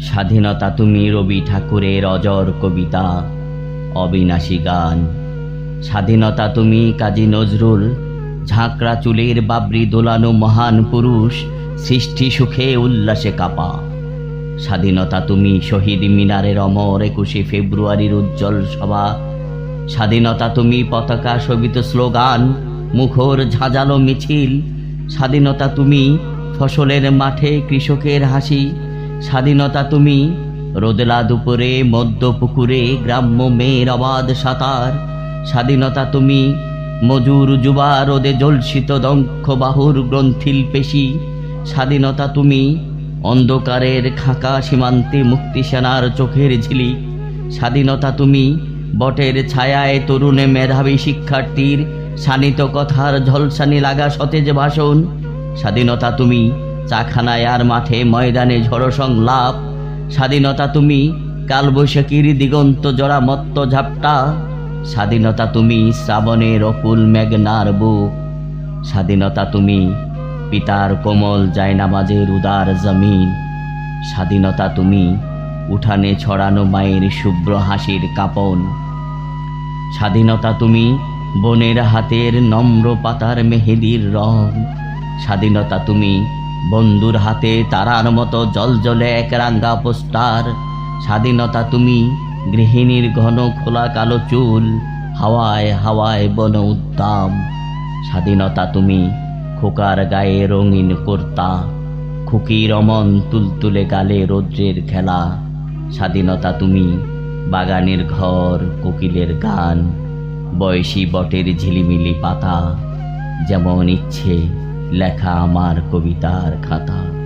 স্বাধীনতা তুমি রবি ঠাকুরের অজর কবিতা, অবিনাশী গান। স্বাধীনতা তুমি কাজী নজরুল, ঝাঁকড়া চুলের বাবরি দোলানো মহান পুরুষ, সৃষ্টি সুখে উল্লাসে কাপা। স্বাধীনতা তুমি শহীদ মিনারের অমর একুশে ফেব্রুয়ারির উজ্জ্বল সভা। স্বাধীনতা তুমি পতাকা শোভিত স্লোগান, মুখর ঝাঁঝালো মিছিল। স্বাধীনতা তুমি ফসলের মাঠে কৃষকের হাসি স্বাধীনতা তুমি রোদলা দুপুরে মধ্য পুকুরে গ্রাম্য মেয়ের অবাধ সাঁতার। স্বাধীনতা তুমি, মজুর যুবা রোদে জলসিত দঙ্খ বাহুর গ্রন্থিল পেশি। স্বাধীনতা তুমি, অন্ধকারের খাঁকা সীমান্তে মুক্তিসেনার চোখের ঝিলি। স্বাধীনতা তুমি, বটের ছায়ায় তরুণে মেধাবী শিক্ষার্থীর শানিত কথার ঝলসানি লাগা সতেজ ভাষণ। স্বাধীনতা তুমি চাখানায় আর মাঠে ময়দানে ঝড় সংলাপ। স্বাধীনতা তুমি, কালবৈশাখীর দিগন্ত জড়া মত্ত ঝাপটা। স্বাধীনতা তুমি, শ্রাবণের অকুল মেঘনার বুক। স্বাধীনতা তুমি, পিতার কোমল জায়নামাজের উদার জমিন। স্বাধীনতা তুমি, উঠানে ছড়ানো মায়ের শুভ্র হাসির কাঁপন। স্বাধীনতা তুমি, বনের হাতের নম্র পাতার মেহেদির রং। স্বাধীনতা তুমি বন্ধুর হাতে তারার মতো জলজলে এক রাঙ্গা পোস্টার। স্বাধীনতা তুমি, গৃহিণীর ঘন খোলা কালো চুল, হাওয়ায় হাওয়ায় বন উদ্দাম স্বাধীনতা তুমি, খোকার গায়ে রঙিন কর্তা। খুকির অমন তুলতুলে গালে রৌদ্রের খেলা। স্বাধীনতা তুমি, বাগানের ঘর, কোকিলের গান। বয়সী বটের ঝিলিমিলি পাতা, যেমন ইচ্ছে লেখা আমার কবিতার খাতা।